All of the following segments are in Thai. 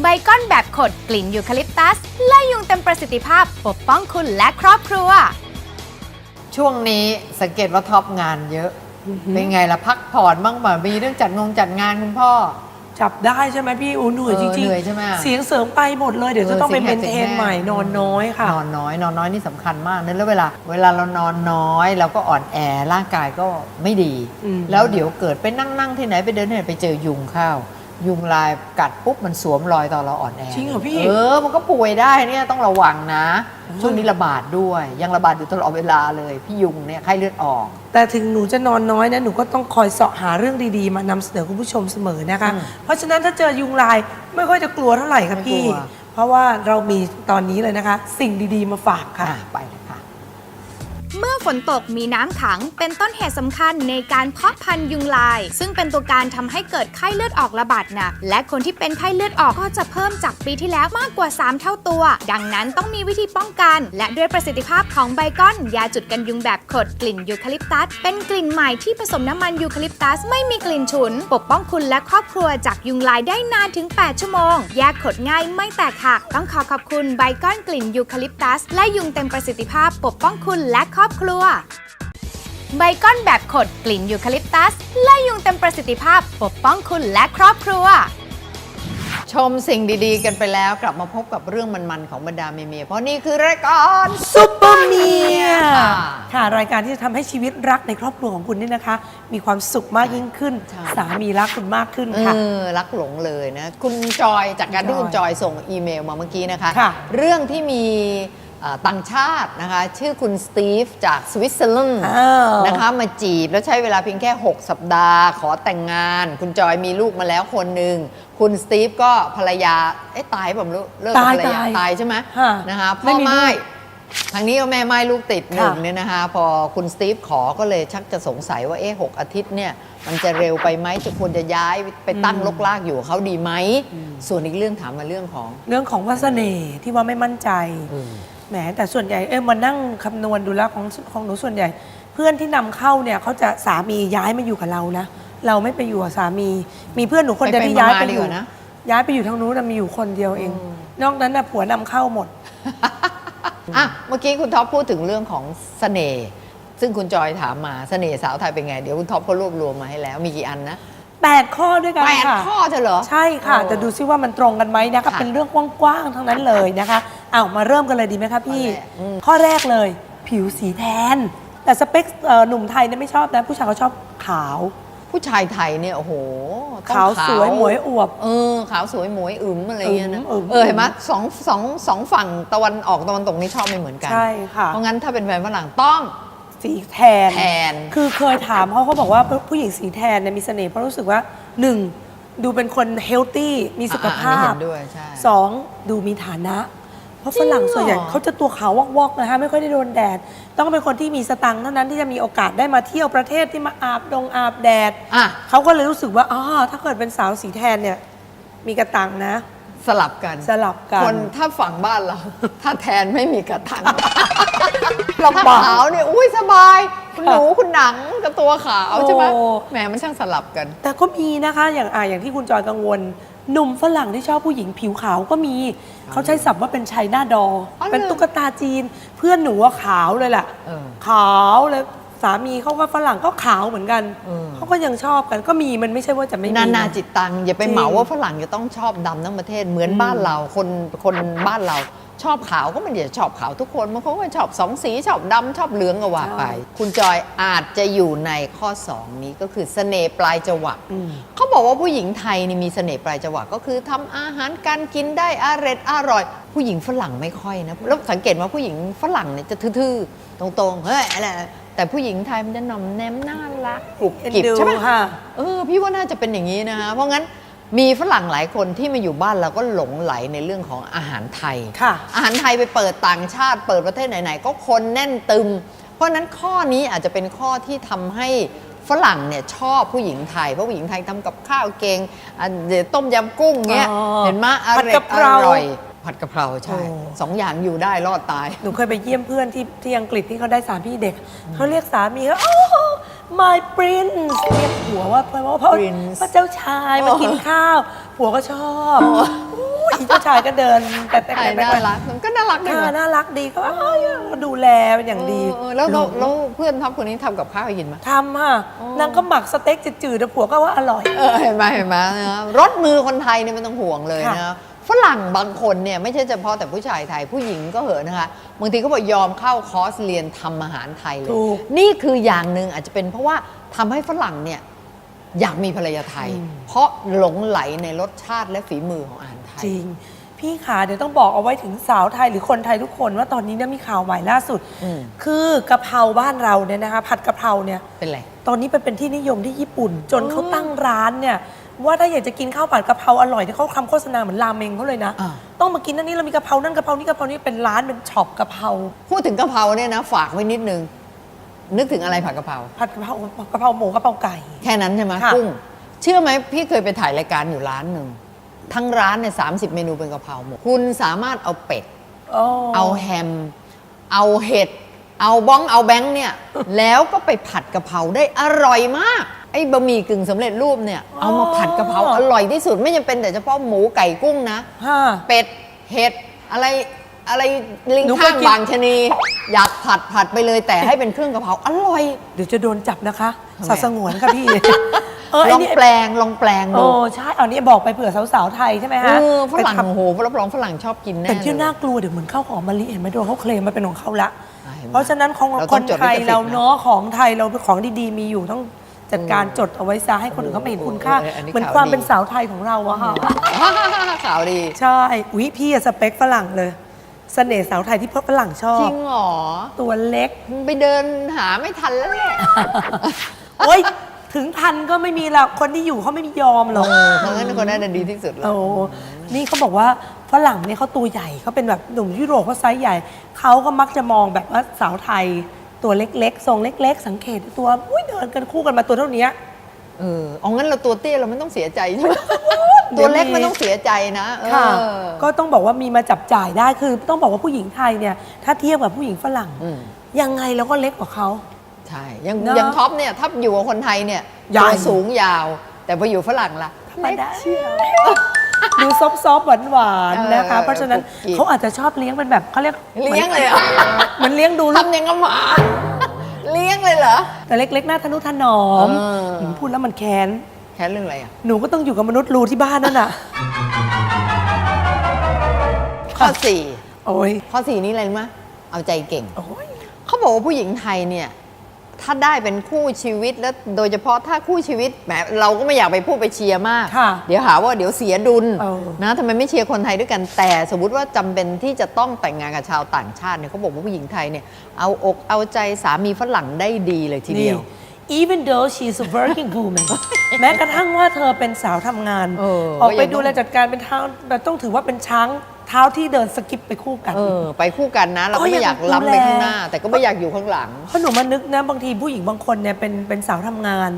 ไบคอนแบบขดกลิ่นยูคาลิปตัสไล่ยุงเต็มประสิทธิภาพปกป้องคุณและครอบครัว ช่วงนี้สังเกตว่าท็อปงานเยอะ เป็นไงล่ะพักผ่อนบ้างบ่มีเรื่องจัดงงจัดงานคุณพ่อ จับได้ใช่ไหมพี่อูเหนื่อยเออจริงเหนื่อยใช่ไหม เสียงเสริมไปหมดเลยเดี๋ยวจะต้องไปเออเมเสียงแหบนเทนเสียงแห้งใหม่นอนน้อยค่ะ นอนน้อยนอนน้อยนี่สำคัญมากนะแล้วเวลา เวลาเรานอนน้อยเราก็อ่อนแอร่างกายก็ไม่ดี อืม แล้วเดี๋ยวเกิดไปนั่งนั่งที่ไหนไปเดินที่ไหนไปเจอยุงเข้า ยุงลายกัดปุ๊บมันสวมรอยตอนเราอ่อนแอจริงเหรอพี่เออ มันก็ป่วยได้เนี่ยต้องระวังนะช่วงนี้ระบาดด้วย ยังระบาดอยู่ตลอดเวลาเลย พี่ยุงเนี่ยไข้เลือดออก แต่ถึงหนูจะนอนน้อยนะ หนูก็ต้องคอยเสาะหาเรื่องดีๆ มานำเสนอคุณผู้ชมเสมอนะคะ อืมเพราะฉะนั้นถ้าเจอยุงลายไม่ค่อยจะกลัวเท่าไหร่ค่ะไม่พี่กลัว เพราะว่าเรามีตอนนี้เลยนะคะ สิ่งดีๆมาฝากค่ะ อะไปเลยค่ะ เมื่อฝนตกมีน้ำขัง เป็นต้นเหตุสำคัญในการเพาะพันธุ์ยุงลาย ซึ่งเป็นตัวการทำให้เกิดไข้เลือดออกระบาดหนัก และคนที่เป็นไข้เลือดออกก็จะเพิ่มจากปีที่แล้วมากกว่า 3 เท่าตัว ดังนั้นต้องมีวิธีป้องกัน และด้วยประสิทธิภาพของไบคอน ยาจุดกันยุงแบบขดกลิ่นยูคาลิปตัส เป็นกลิ่นใหม่ที่ผสมน้ำมันยูคาลิปตัสไม่มีกลิ่นฉุน ปกป้องคุณและครอบครัวจากยุงลายได้นานถึง 8 ชั่วโมง แยกขดง่ายไม่แตกหัก ต้องขอขอบคุณไบคอนกลิ่นยูคาลิปตัส และยุงเต็มประสิทธิภาพปกป้องคุณและครอบครัว ไบคอนแบบขดกลิ่นยูคาลิปตัสไล่ยุงเต็มประสิทธิภาพปกป้องคุณและครอบครัว ชมสิ่งดีๆ กันไปแล้วกลับมาพบกับเรื่องมันๆของบรรดาเมียๆเพราะนี่คือรายการซุปเปอร์เมียค่ะค่ะรายการที่จะทำให้ชีวิตรักในครอบครัวของคุณนี่นะคะ มีความสุขมากยิ่งขึ้นใช่สามีรักคุณมากขึ้นเอค่ะอรักหลงเลยนะ คุณจอยจากการที่คุคุณณจจออยยส่งอีเมลมาเมื่อกี้นะคะ ค่ะ เรื่องที่มีเอ่อ ต่างชาตินะคะชื่อคุณสตีฟจากสวิตเซอร์แลนด์อ้าวนะคะมาจีบแล้วใช้เวลาเพียงแค่ 6 สัปดาห์ ขอแต่งงาน คุณจอยมีลูกมาแล้วคนหนึ่งคุณสตีฟก็ภรรยาเอ๊ะตายผมรู้เลิกกับตายภรรยาตายตายใช่ไหมค่ะนะคะไม่พ่อมีลูกไม้ทางนี้ก็แม่ไม้ลูกติดหนึ่งค่ะเนี่ยนะคะพอคุณสตีฟขอก็เลยชักจะสงสัยว่าเอ๊ะหกอาทิตย์เนี่ยมันจะเร็วไปไหมจะควรจะย้ายไปตั้งลกลากอยู่กับเขาดีไหม ส่วนอีกเรื่องถามมาเรื่องของ เรื่องของวาสน่ห์ที่ว่าไม่มั่นใจเออ แหมแต่ส่วนใหญ่เอ้ยมานั่งคำนวณดูแล้วของของหนูส่วนใหญ่ เพื่อนที่นำเข้าเนี่ยเขาจะสามีย้ายมาอยู่กับเรานะเราไม่ไปอยู่กับสามี มีเพื่อนหนูคนเดียวที่ย้ายไปไปๆมาๆดีอกยู่ว่านะย้ายไปอยู่ทางนู้นนะมีอยู่คนเดียวเอง นอกนั้นน่ะผัวนำเข้าหมดอะเมื่อกี้คุณท็อปพูดถึงเรื่องของเสน่ห์ซึ่งคุณจอยถามมาเสน่ห์สาวไทยเป็นไง เดี๋ยวคุณท็อปเขารวบรวมมาให้แล้วมีกี่อันนะ8ข้อด้วยกันแปดค่ะข้อเธอเหรอ ใช่ค่ะโอ้แต่ดูซิว่ามันตรงกันไหมนะคะค่ะเป็นเรื่องกว้างๆทั้งนั้นเลยนะคะ เอามาเริ่มกันเลยดีไหมคะพี่ข้อแรกอืมข้อแรกเลย ผิวสีแทน แต่สเปคเอ่อหนุ่มไทยเนี่ยไม่ชอบนะผู้ชายเขาชอบขาว ผู้ชายไทยเนี่ยโอ้โหต้องขาวสวยหมวยอวบ เออขาวสวยหมวยอึมอะไรเงี้ยนะอึ๋มเออเห็นไหมสองสองสองฝั่งตะวันออกตะวันตกนี่ชอบไม่เหมือนกัน ใช่ค่ะ เพราะงั้นถ้าเป็นแฟนฝรั่งต้องสีแทน แทน คือเคยถามเขาเขาบอกว่าผู้หญิงสีแทนเนี่ยมีเสน่ห์เพราะรู้สึกว่าหนึ่งดูเป็นคนเฮลตี้มีสุขอะภาอันนี้พเห็นด้วยใช่ สองดูมีฐานะ เพราะฝรั่งจริงเหรอส่วนใหญ่เขาจะตัวขาววอกๆนะคะไม่ค่อยได้โดนแดด ต้องเป็นคนที่มีสตังค์เท่านั้นที่จะมีโอกาสได้มาเที่ยวประเทศที่มาอาบดงอาบแดดอะ เขาก็เลยรู้สึกว่าอ๋อถ้าเกิดเป็นสาวสีแทนเนี่ย มีกระตังนะ สลับกัน สลับกัน คนถ้าฝั่งบ้านเรา ถ้าแทนไม่มีกระทังลำบากขาวเนี่ยอุ้ยสบาย คุณหนูคุณหนังกับตัวขาวใช่ไหมโอ้แหมมันช่างสลับกัน แต่ก็มีนะคะอย่างอ่าอย่างที่คุณจอยกังวล หนุ่มฝรั่งที่ชอบผู้หญิงผิวขาวก็มี เขาใช้ศัพท์ว่าเป็นชัยหน้าดออ๋อเหรอเป็นตุ๊กตาจีน เพื่อนหนูว่าขาวเลยแหละ เออ ขาวเลย สามีเขาก็ฝรั่งก็ขาวเหมือนกันเออเขาก็ยังชอบกันก็มีมันไม่ใช่ว่าจะไม่มีนานาะจิตตังอย่าไปจริงเหมาว่าฝรั่งจะต้องชอบดำทั้งประเทศเหมือนบ้านเราคนคนบ้านเราชอบขาวก็ไม่ได้ชอบขาวทุกคนบางคนก็ชอบสองสีชอบดำชอบเหลืองก็ว่าไป คุณจอยอาจจะอยู่ในข้อ 2 นี้ก็คือเสน่ห์ปลายจวักอืมเขาบอกว่าผู้หญิงไทยนี่มีเสน่ห์ปลายจวักก็คือทำอาหารการกินได้อร่อยอร่อย ผู้หญิงฝรั่งไม่ค่อยนะแล้วสังเกตว่าผู้หญิงฝรั่งเนี่ยจะทื่อๆตรงๆเฮ้ยอะไร แต่ผู้หญิงไทยมันจะหน่อมแนมน่ารักกรุบเอ็นกริบดูใช่ไหมค่ะเออพี่ว่าน่าจะเป็นอย่างนี้นะคะเพราะงั้นมีฝรั่งหลายคนที่มาอยู่บ้านเราก็หลงไหลในเรื่องของอาหารไทยค่ะอาหารไทยไปเปิดต่างชาติ เปิดประเทศไหนๆก็คนแน่นตึม เพราะฉะนั้นข้อนี้อาจจะเป็นข้อที่ทำให้ฝรั่งเนี่ยชอบผู้หญิงไทย เพราะผู้หญิงไทยทำกับข้าวเก่งอะเดี๋ยวต้มยำกุ้งเงี้ยอ๋อเห็นไหมอผัดร่อย กะเพราอร่อยผัดกะเพราใช่โอ้ สองอย่างอยู่ได้รอดตาย หนูเคยไปเยี่ยมเพื่อนที่ที่อังกฤษที่เขาได้สามีเด็ก เขาเรียกสามีเขาโอ้ my prince เรียกผัวว่าเพราะว่าเพราะ Prince พระเจ้าชายมากินข้าว ผัวก็ชอบอุ้อีเจ้าชายก็เดิน แต่แต่ใช่แต่น่ารักมันก็น่ารักดีค่ะนะน่ารักดีก็เอ้ยดูแลเป็นอย่างดีเออแล้วแล้วแล้วเพื่อนท็อปคนนี้ทำกับข้าวให้กินไหมทำค่ะนางก็หมักสเต็กจืดๆแต่ผัวก็ว่าอร่อย เออเห็นไหมเห็นไหมนะรสมือคนไทยเนี่ยไม่ต้องห่วงเลยค่ะนะ ฝรั่งบางคนเนี่ยไม่ใช่เฉพาะแต่ผู้ชายไทยผู้หญิงก็เหอะนะคะบางทีเขาบอกยอมเข้าคอร์สเรียนทำอาหารไทยเลย ถูก นี่คืออย่างหนึ่งอาจจะเป็นเพราะว่าทำให้ฝรั่งเนี่ยอยากมีภรรยาไทย เพราะหลงไหลในรสชาติและฝีมือของอาหารไทยจริง พี่ขาเดี๋ยวต้องบอกเอาไว้ถึงสาวไทยหรือคนไทยทุกคนว่าตอนนี้เนี่ยมีข่าวใหม่ล่าสุด อืม คือกะเพราบ้านเราเนี่ยนะคะผัดกะเพราเนี่ย เป็นไร ตอนนี้ไปเป็นที่นิยมที่ญี่ปุ่น จนเขาตั้งร้านเนี่ย ว่าถ้าอยากจะกินข้าวผัดกะเพราอร่อยที่ยเขาทำโฆษณาเหมือนราเมงเขาเลยนะ อ่า ต้องมากินนั่นนี่เรามีกะเพรานั่นกะเพรานี่กะเพรานี่เป็นร้านเป็นช็อปกะเพราพูดถึงกะเพราเนี่ยนะฝากไว้นิดนึง นึกถึงอะไรผัดกะเพราผัดกะเพรากะเพราหมูกะเพราไก่ แค่นั้นใช่ไหมค่ะ กุ้ง เชื่อไหมพี่เคยไปถ่ายรายการอยู่ร้านหนึ่งทั้งร้านเนี่ยสาเมนูเป็นกะเพราหมดคุณสามารถเอาเป็ด เอาแฮม เอาเห็ด เอาบ้อง เอาแบงค์เนี่ย แล้วก็ไปผัดกะเพราได้อร่อยมาก ไอ้บะหมี่กึ่งสำเร็จรูปเนี่ย เอามาผัดกะเพราอร่อยที่สุดไม่จำเป็นแต่เฉพาะหมูไก่กุ้งนะฮ่าเป็ด เห็ด อะไรอะไรลิงหนูเคข้ายงกิน บางชะนีอยากผัดผัดไปเลยแต่ให้เป็นเครื่องกะเพราอร่อย เดี๋ยวจะโดนจับนะคะทำไม สัตว์สงวนค่ะพี่ เออลไอ้องนี่แปลงลองแปลงโอ้ดูใช่เอานี่บอกไปเผื่อสาวๆไทยใช่ไหมเอฮะอฝรั่งไปทำโอ้โหรับรองฝรั่งชอบกินแน่แต่ที่เลยน่ากลัวเดี๋ยวเหมือนข้าวหอมมะลิเห็นไหมโดนเขาเคลมมาเป็นของเขาละอ่าเห็นไหมเพราะฉะนั้นของเราคต้องนจดไทยลิขสิทธิ์เรานะ เนาะของไทยเราของดีๆ มีอยู่ต้อง จัดการจดเอาไว้ซะให้คนอื่นเขาไม่เห็นคุณค่า เอออันนี้เหมือนข่าวความดี เป็นสาวไทยของเราอะค่ะข่าวดี ใช่วิพี่อะสเปคฝรั่งเลย เสน่ห์สาวไทยที่ฝรั่งชอจริบ งเหรอตัวเล็ก มึงไปเดินหาไม่ทันแล้วแหละ โอ้ยถึงทันก็ไม่มีหรอกคนที่อยู่เขาไม่มียอมหรอกเออเพราะงั้นคนนั้นนะดีที่สุดแล้วโอ้นี่เขาบอกว่าฝรั่งเนี่ยเขาตัวใหญ่เขาเป็นแบบหนุ่มยุโรปเขาไซส์ใหญ่ เขาก็มักจะมองแบบว่าสาวไทย ตัวเล็กๆ ทรงเล็ก ๆ สังเกตตัวอุ้ยเดินกันคู่กันมาตัวเท่านี้ เออเอางั้นเราตัวเตี้ยเราไม่ต้องเสียใจใช่ไหมตัวเล็กไม่ต้องเสียใจนะเออค่ะ ก็ต้องบอกว่ามีมาจับจ่ายได้คือต้องบอกว่าผู้หญิงไทยเนี่ย ถ้าเทียบกับผู้หญิงฝรั่ง อืมยังไงเราก็เล็กกว่าเขา ใช่ยังเนอะยังท็อปเนี่ยถ้าอยู่กับคนไทยเนี่ยใหญ่ ตัวสูงยาว แต่พออยู่ฝรั่งล่ะธรรมดา ดูซอฟต์ๆหวานๆนะคะเออเพราะฉะนั้นกุ๊กกิ๊กเขาอาจจะชอบเลี้ยงเป็นแบบเขาเรียกเลี้ยงเลยเหรอเหมือนเลี้ยงดูลูกทำยังกับหมาเลี้ยงเลยเหรอแต่เล็กๆหน้าทะนุถนอมเออหืมพูดแล้วมันแค้นแค่เรื่องอะไรอะหนูก็ต้องอยู่กับมนุษย์รูที่บ้านนั่นน่ะข้อสี่โอ้ยข้อสี่นี้อะไรรู้ไหมเอาใจเก่งโอ้ยเขาบอกว่าผู้หญิงไทยเนี่ย ถ้าได้เป็นคู่ชีวิตแล้วโดยเฉพาะถ้าคู่ชีวิตแหมเราก็ไม่อยากไปพูดไปเชียร์มาก ค่ะเดี๋ยวหาว่าเดี๋ยวเสียดุลเออ นะทำไมไม่เชียร์คนไทยด้วยกันแต่ สมมติว่าจำเป็นที่จะต้องแต่งงานกับชาวต่างชาติเนี่ยเขาบอกว่าผู้หญิงไทยเนี่ยเอาอกเอาใจสามีฝรั่งได้ดีเลยทีเดียว นี่ even though she's a working woman แม้กระทั่งว่าเธอเป็นสาวทำงาน เออออกไปก็ยังดูแลจัดการเป็นเท้าแบบต้องถือว่าเป็นช้าง เท้าที่เดินสกิปไปคู่กัน เออ ไปคู่กันนะ เราก็ก็ยังไม่อยากล้ำไปข้างหน้า แต่ก็ไม่อยากอยู่ข้างหลัง เพราะหนูมานึกนะบางทีผู้หญิงบางคนเนี่ยเป็นเป็นสาวทำงาน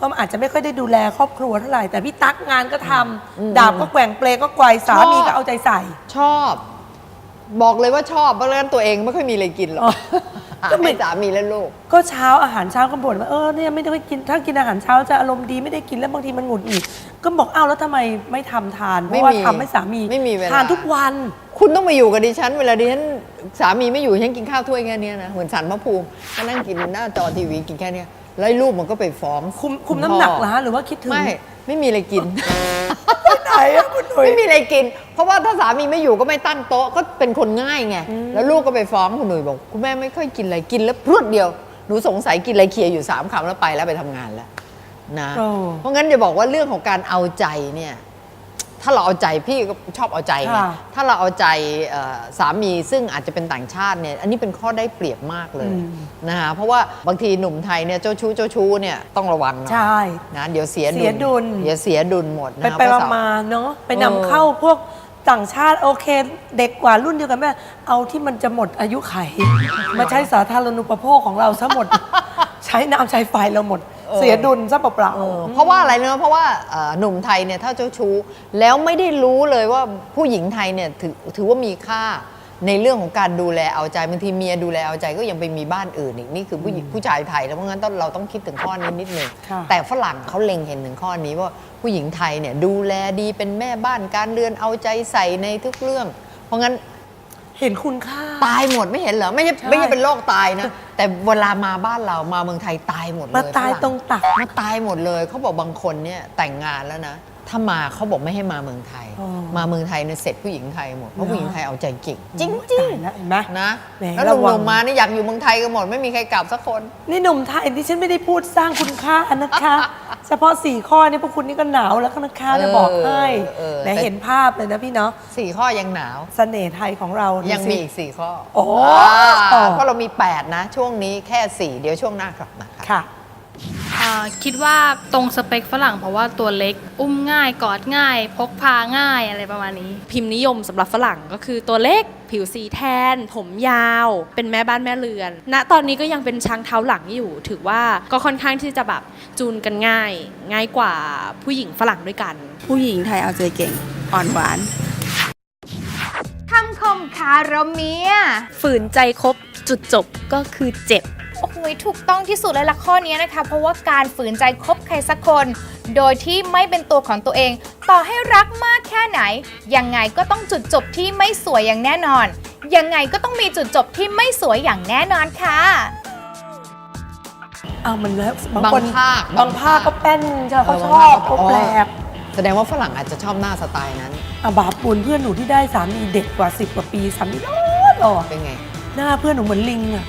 ก็อาจจะไม่ค่อยได้ดูแลครอบครัวเท่าไหร่ แต่พี่ตั๊กงานก็ทำดาบก็แกว่งเปลก็ไกวสามีก็เอาใจใส่ ชอบ บอกเลยว่าชอบเพราะฉะนั้นตัวเองไม่ค่อยมีอะไรกินหรอกอ๋อหาก็ไม่ให้สามีและลูก ก็เช้าอาหารเช้าก็บ่นว่าเออเนี่ยไม่ได้กินถ้ากินอาหารเช้าจะอารมณ์ดีไม่ได้กินแล้วบางทีมันหงุดหงิด ก็บอกอ้าวแล้วทำไมไม่ทำทาน เพไม่ราะว่ามีทำให้สามีไม่มีเวลา ทานทุกวัน คุณต้องมาอยู่กับดิฉัน เวลาดิฉันสามีไม่อยู่ฉันกินข้าวถ้วยแค่เนี้ยนะเหมือนสันพระภูมิก็นั่งกินหน้าจอทีวีกินแค่เนี้ยแล้วไอ้ลูกมันก็ไปฟ้องคุมคุมณน้ำหนักพ่อเหรอฮะหรือว่าคิดถึงไม่ไม่มีอะไรกิน ไหนอะคุณหนุ่ย ไม่มีอะไรกิน เพราะว่าถ้าสามีไม่อยู่ก็ไม่ตั้งโต๊ะก็เป็นคนง่ายไง แล้วลูกก็ไปฟ้องคุณหนุ่ยบอก คุณแม่ไม่ค่อยกินอะไรกินแล้วพรวดเดียว หนูสงสัยกินอะไรเคลียร์อยู่สามคำแล้วไปแล้วไปทำงานแล้ว นะโอ้เพราะงั้นจะบอกว่าเรื่องของการเอาใจเนี่ยถ้าเราเอาใจพี่ก็ชอบเอาใจไงค่ะถ้าเราเอาใจเอ่อสามีซึ่งอาจจะเป็นต่างชาติเนี่ยอันนี้เป็นข้อได้เปรียบมากเลยอืมนะคะเพราะว่าบางทีหนุ่มไทยเนี่ยเจ้าชู้เจ้าชู้เนี่ยต้องระวังหน่อยใช่นะเดี๋ยวเสียเสียดุลเดี๋ยวเสียดุลหมดไปนะไปเพระสวมาๆเนาะไปเออนำเข้าพวกต่างชาติโอเค เด็กกว่ารุ่นเดียวกันแม่เอาที่มันจะหมดอายุไข มาใช้สาธารณูปโภคของเราซะหมด ใช้น้ำใช้ไฟเราหมด เสียดุลซะเปล่าเออเพราะว่าอะไรเนอะเพราะว่าเอ่อหนุ่มไทยเนี่ยถ้าเจ้าชู้แล้วไม่ได้รู้เลยว่าผู้หญิงไทยเนี่ยถือถือว่ามีค่าในเรื่องของการดูแลเอาใจบางทีเมียดูแลเอาใจก็ยังไปมีบ้านอื่นอีกนี่คือผู้หญิงผู้ชายไทยแล้วเพราะงั้นต้องเราต้องคิดถึงข้อนี้นิดนึงค่ะ แต่ฝรั่งเขาเล็งเห็นถึงข้อนี้ว่าผู้หญิงไทยเนี่ยดูแลดีเป็นแม่บ้านการเรือนเอาใจใส่ในทุกเรื่อง เพราะงั้นเห็นคุณค่า ตายหมดไม่เห็นเหรอ ไม่ใช่ใช่ไม่ใช่เป็นโรคตายนะ แต่เวลามาบ้านเรามาเมืองไทยตายหมดเลยมาตายฝงตรงตักมาตายหมดเลยเขาบอกบางคนเนี่ยแต่งงานแล้วนะ ถ้ามาเขาบอกไม่ให้มาเมืองไทย อ๋อ มาเมืองไทยเนี่ยเสร็จผู้หญิงไทยหมดเพราะเหรอผู้หญิงไทยเอาใจเก่งจริงตายแล้วเห็นไหมๆนะแหมแล้วหระวังนุ่มๆมานี่อยากอยู่เมืองไทยกันหมด ไม่มีใครกลับสักคน นี่หนุ่มไทยที่ฉันไม่ได้พูดสร้างคุณค่านะคะ เฉพาะสี่ข้อนี่พวกคุณนี่ก็หนาวแล้วนะคะจะบอกให้เออแต่ เห็นภาพเลยนะพี่เนาะสี่ข้อยังหนาว เสน่ห์ไทยของเราดูยังสิมีอีกสี่ข้อโอ้าเพราะเรามี 8 นะ ช่วงนี้แค่ 4 เดี๋ยวช่วงหน้ากลับมาค่ะ ค่ะอ่า คิดว่าตรงสเปคฝรั่งเพราะว่าตัวเล็ก อุ้มง่ายกอดง่าย พกพาง่ายอะไรประมาณนี้ พิมพ์นิยมสำหรับฝรั่งก็คือตัวเล็ก ผิวสีแทน ผมยาว เป็นแม่บ้านแม่เรือนณตอนนี้ก็ยังเป็นช้างเท้าหลังอยู่ ถือว่าก็ค่อนข้างที่จะแบบจูนกันง่าย ง่ายกว่าผู้หญิงฝรั่งด้วยกัน ผู้หญิงไทยเอาใจเก่งอ่อนหวานคำคมคารมเมียฝืนใจคบจุดจบก็คือเจ็บ โอ้โหถูกต้องที่สุดเลยละข้อนี้นะคะ เพราะว่าการฝืนใจคบใครสักคน โดยที่ไม่เป็นตัวของตัวเอง ต่อให้รักมากแค่ไหน ยังไงก็ต้องจุดจบที่ไม่สวยอย่างแน่นอน ยังไงก็ต้องมีจุดจบที่ไม่สวยอย่างแน่นอนค่ะเอามันแล้วบางบางคนภาคบางภาคก็แป้นใช่เขาชเอออบเขาบางภาคแปลกแสดงว่าฝรั่งอาจจะชอบหน้าสไตล์นั้นอะบาปบุญเพื่อนหนูที่ได้สามีเด็กกว่า 10 กว่าปีสามีหล่อหล่อเป็นไง หน้าเพื่อนหนูเหมือนลิงอะ